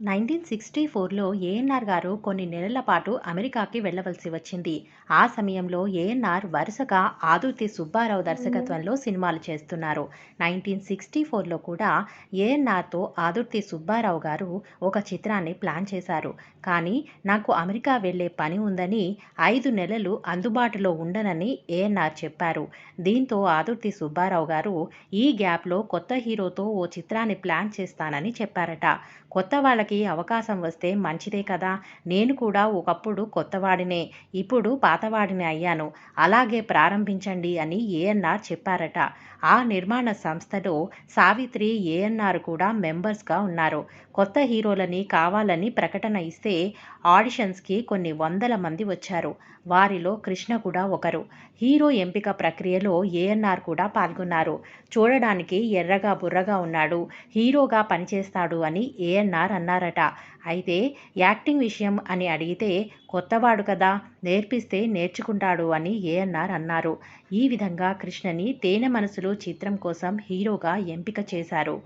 Nineteen sixty ఫోర్లో ఏఎన్ఆర్ గారు కొన్ని నెలల పాటు అమెరికాకి వెళ్ళవలసి వచ్చింది. ఆ సమయంలో ఏఎన్ఆర్ వరుసగా ఆదుర్తి సుబ్బారావు దర్శకత్వంలో సినిమాలు చేస్తున్నారు. నైన్టీన్ సిక్స్టీ ఫోర్లో కూడా ఏఎన్ఆర్తో ఆదుర్తి సుబ్బారావు గారు ఒక చిత్రాన్ని ప్లాన్ చేశారు. కానీ నాకు అమెరికా వెళ్ళే పని ఉందని ఐదు నెలలు అందుబాటులో ఉండనని ఏఎన్ఆర్ చెప్పారు. దీంతో ఆదుర్తి సుబ్బారావు గారు ఈ గ్యాప్లో కొత్త హీరోతో ఓ చిత్రాన్ని ప్లాన్ చేస్తానని చెప్పారట. కొత్త వాళ్ళకి అవకాశం వస్తే మంచిదే కదా. నేను కూడా ఒకప్పుడు కొత్తవాడినే ఇప్పుడు పాతవాడిని అయ్యాను. అలాగే ప్రారంభించండి అని ఏఎన్ఆర్ చెప్పారట. ఆ నిర్మాణ సంస్థలో సావిత్రి ఏఎన్ఆర్ కూడా మెంబర్స్గా ఉన్నారు. కొత్త హీరోలని కావాలని ప్రకటన ఇస్తే ఆడిషన్స్కి కొన్ని వందల మంది వచ్చారు. వారిలో కృష్ణ కూడా ఒకరు. హీరో ఎంపిక ప్రక్రియలో ఏఎన్ఆర్ కూడా పాల్గొన్నారు. చూడడానికి ఎర్రగా బుర్రగా ఉన్నాడు. హీరోగా పనిచేస్తాడు అని ఏఎన్ఆర్ అన్నారట అయితే యాక్టింగ్ విషయం అని అడిగితే కొత్తవాడు కదా నేర్పిస్తే నేర్చుకుంటాడు అని ఏఎన్ఆర్ అన్నారు. ఈ విధంగా కృష్ణని తేనె మనసులో చిత్రం కోసం హీరోగా ఎంపిక చేశారు.